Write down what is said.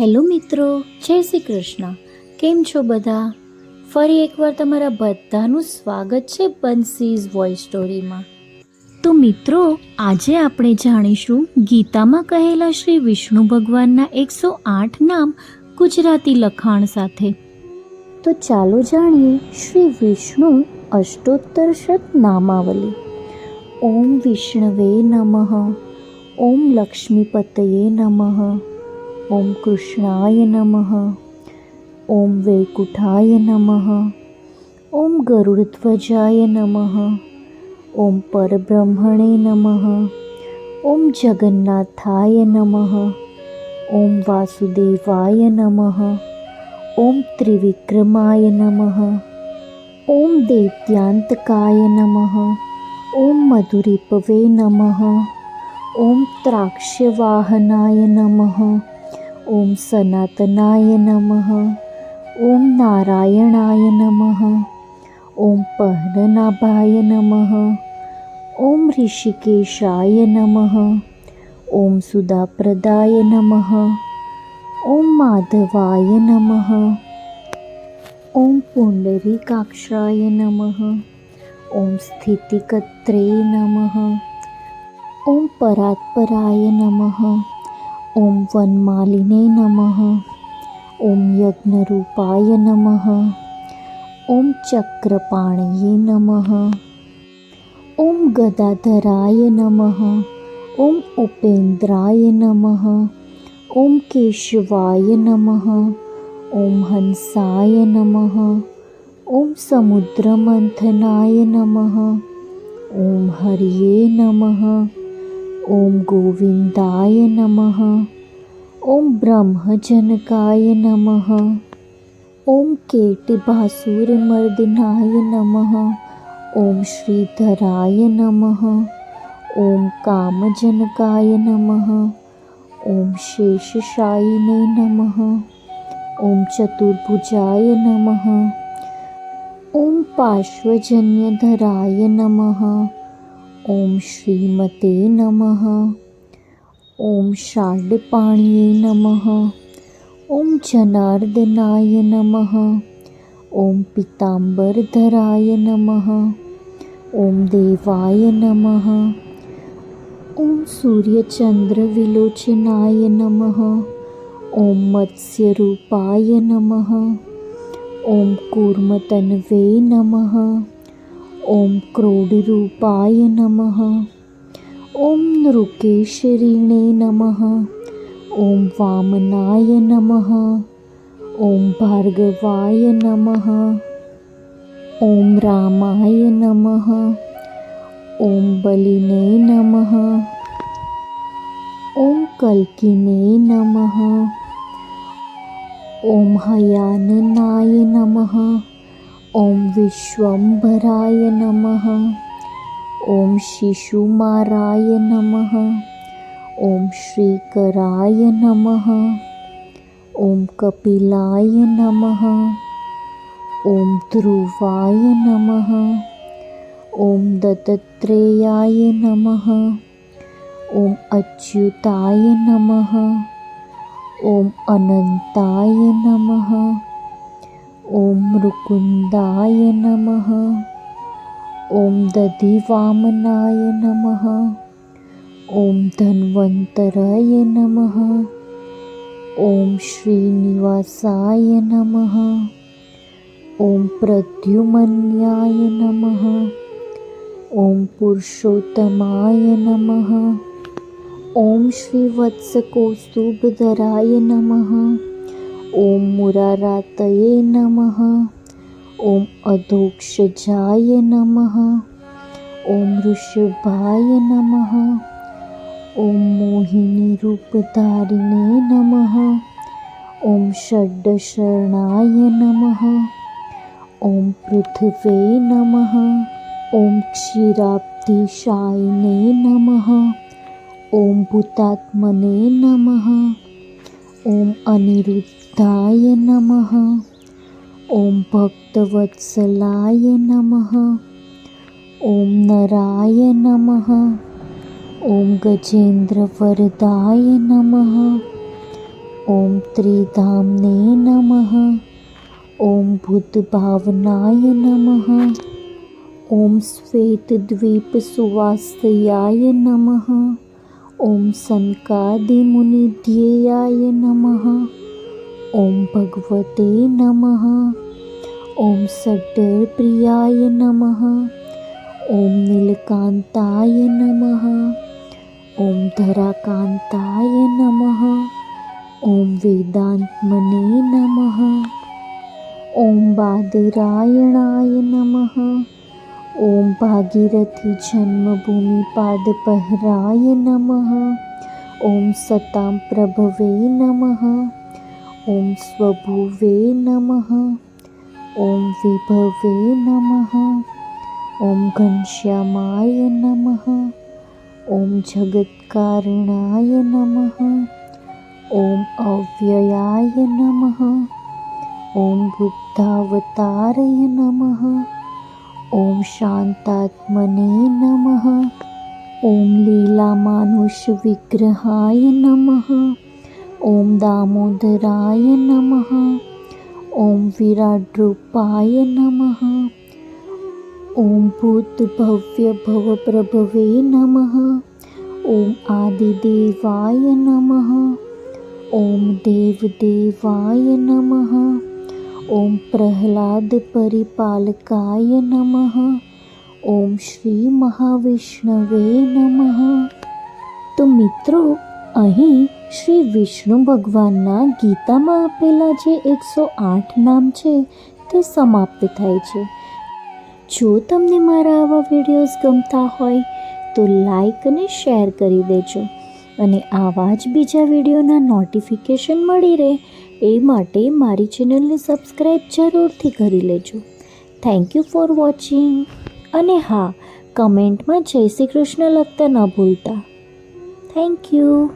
Hello મિત્રો, જય શ્રી કૃષ્ણ. કેમ છો બધા? ફરી એકવાર તમારા બધાનું સ્વાગત છે બંસીઝ વોઇસ સ્ટોરીમાં. તો મિત્રો, આજે આપણે જાણીશું ગીતામાં કહેલા શ્રી વિષ્ણુ ભગવાનના એકસો આઠ નામ ગુજરાતી લખાણ સાથે. તો ચાલો જાણીએ શ્રી વિષ્ણુ અષ્ટોત્તર શત નામાવલી. ઓમ વિષ્ણવે નમઃ, ઓમ લક્ષ્મીપતયે નમઃ. ओम कृष्णाय नमः। ओम वैकुठाय नमः। ओम गरुडध्वजाय नमः। ओम परब्रह्मणे नमः। ओम जगन्नाथाय नमः। ओम वासुदेवाय नमः। ओम त्रिविक्रमाय नमः। ओम दैत्यान्तकाय नमः। ओम मधुरिपवे नमः। ओम त्राक्षवाहनाय नमः। ओम सनातनाय नम। ओम नारायणाय नम। ओम पहननाभाय नम। ओम ऋषिकेशाय नम। ओम सुधाप्रदाय नम। ओम माधवाय नम। ॐ पुण्डरीकाक्षाय नम। ओम स्थितिकत्रे नम। ओम परात्पराय नमः। ओम वन मालिने नम। ओम यज्ञरूपाय नम। ओम चक्रपाणये नम। ओम गदाधराय नम। ओम उपेन्द्राय नम। ओम केशवाय नम। ओम हंसाय नम। ओम समुद्रमंथनाय नम। ओम हरिये नमः। ओम गोविंदाय नमः। ओम ब्रह्मजनकाय नमः। ॐ केटिभासुरमर्दिनाय नमः। ओम श्रीधराय नमः। ओम कामजनकाय नमः। ओम शेषशायिने नमः। ओम चतुर्भुजाय नमः। ओम पार्श्वजन्यधराय नमः। ॐ श्रीमते नमः। ॐ शाण्डपाण्ये नमः। ॐ जनार्दनाय नमः। ॐ पीताम्बरधराय नमः। ॐ देवाय नमः। ॐ सूर्यचन्द्रविलोचनाय नमः। ॐ मत्स्यरूपाय नमः। ॐ कूर्मतन्वे नमः। ॐ क्रोडरूपाय नमः ॐ नृकेशरिणे नमः ॐ वामनाय नमः ॐ भार्गवाय नमः ॐ रामाय नमः ॐ बलिने नमः ॐ कल्किने नमः ॐ हयाननाय नमः ॐ विश्वम्भराय नमः। ॐ शिशुमाराय नमः। ॐ श्रीकराय नमः। ॐ कपिलाय नमः। ॐ ध्रुवाय नमः। ॐ दत्तत्रेयाय नमः। ॐ अच्युताय नमः। ॐ अनन्ताय नमः। ॐ कुन्दाय नमः। ॐ दधिवामनाय नमः। ॐ धन्वन्तराय नमः। ॐ श्रीनिवासाय नमः। ॐ प्रद्युमन्याय नमः। ॐ पुरुषोत्तमाय नमः। ॐ श्रीवत्सकौस्तुभधराय नमः। ॐ मुरारातये नमः। ॐ अधोक्षजाय नमः। ॐ ऋषभाय नमः। ॐ मोहिनीरूपधारिणे नमः। ॐ षड्डशरणाय नमः। ॐ पृथिवे नमः। ॐ क्षीराब्धिशायिने नमः। ॐ भूतात्मने नमः। ॐ अनिरुद्ध य नमः। ॐ भक्तवत्सलाय नमः। ॐ नराय नमः। ॐ गजेन्द्रवरदाय नमः। ॐ त्रिधाम्ने नमः। ॐ भूतभावनाय नमः। ॐ श्वेतद्वीपसुवास्तयाय नमः। ॐ सन्कादिमुनिध्येयाय नमः। ॐ भगवते नमः। ॐ सड्डरप्रियाय नमः। ॐ नीलकान्ताय नमः। ॐ धराकान्ताय नमः। ॐ वेदान्तमने नमः। ॐ बादरायणाय नमः। ॐ भागीरथी जन्मभूमिपादपहराय नमः। ॐ सतां प्रभवे नमः ॐ स्वभुवे नमः। ॐ विभवे नमः। ॐ घनश्यामाय नमः। ॐ जगत्कारणाय नमः। ॐ अव्ययाय नमः। ॐ बुद्धावतारय नमः। ॐ शान्तात्मने नमः। ॐ लीलामानुषविग्रहाय नमः ओम दामोदराय नमः। ॐ भूत नमः। भव प्रभव नमः। ॐ आदिदेवाय नमः। ॐ देवदेवाय नमः। प्रहलाद परिपालकाय नमः। ओम श्री महाविष्णवे नमः। तो मित्रों અહીં શ્રી વિષ્ણુ ભગવાનના ગીતામાં આપેલા જે એકસો આઠ નામ છે, તે સમાપ્ત થાય છે. જો તમને મારા આવા વિડીયોઝ ગમતા હોય, તો લાઈક અને શેર કરી દેજો. અને આવા જ બીજા વિડીયોના નોટિફિકેશન મળી રહે, એ માટે મારી ચેનલને સબસ્ક્રાઈબ જરૂરથી કરી લેજો. થેન્ક યુ ફોર વોચિંગ અને હા, કમેન્ટમાં જય શ્રી કૃષ્ણ લખતા ન ભૂલતા. Thank you